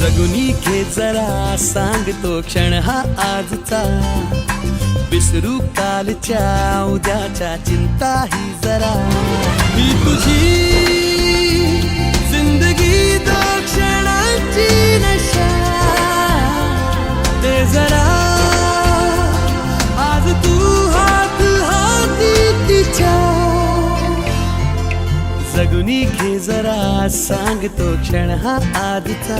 जगुनी घे जरा सांगतो क्षण हा आजचा. विसरू कालच्या उद्याच्या चिंता ही जरा. मी तुझी जगुनी घे जरा सांगतो क्षण हा आजचा.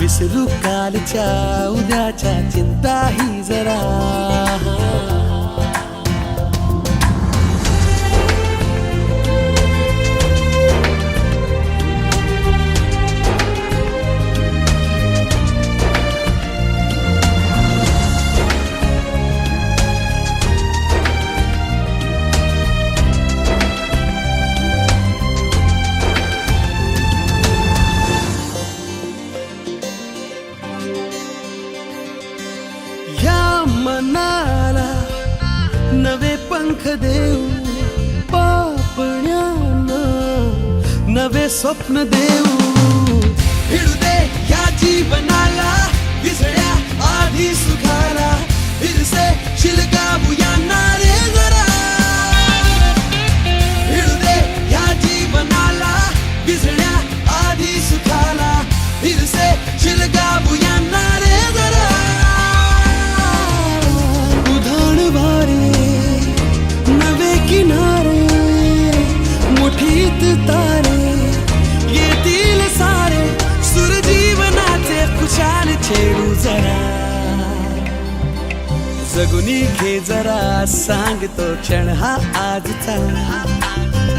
विसरू कालच्या उद्याच्या चिंता ही जरा. या मनाला नवे पंख देऊ पापण्यानं नवे स्वप्न देऊ. जगुनी घे जरा सांगतो क्षण हा आजचा.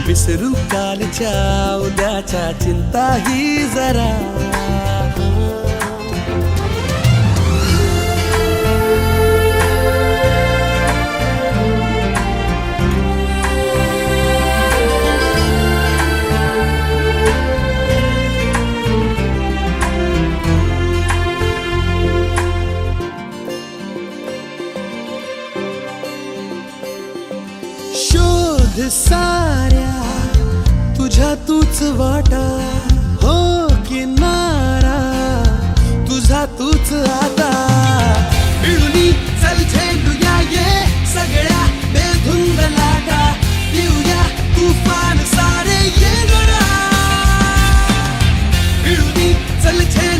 विसरू कालच्या उद्याच्या चिंता ही जरा. साऱ्या तुझ्या तूच वाटा.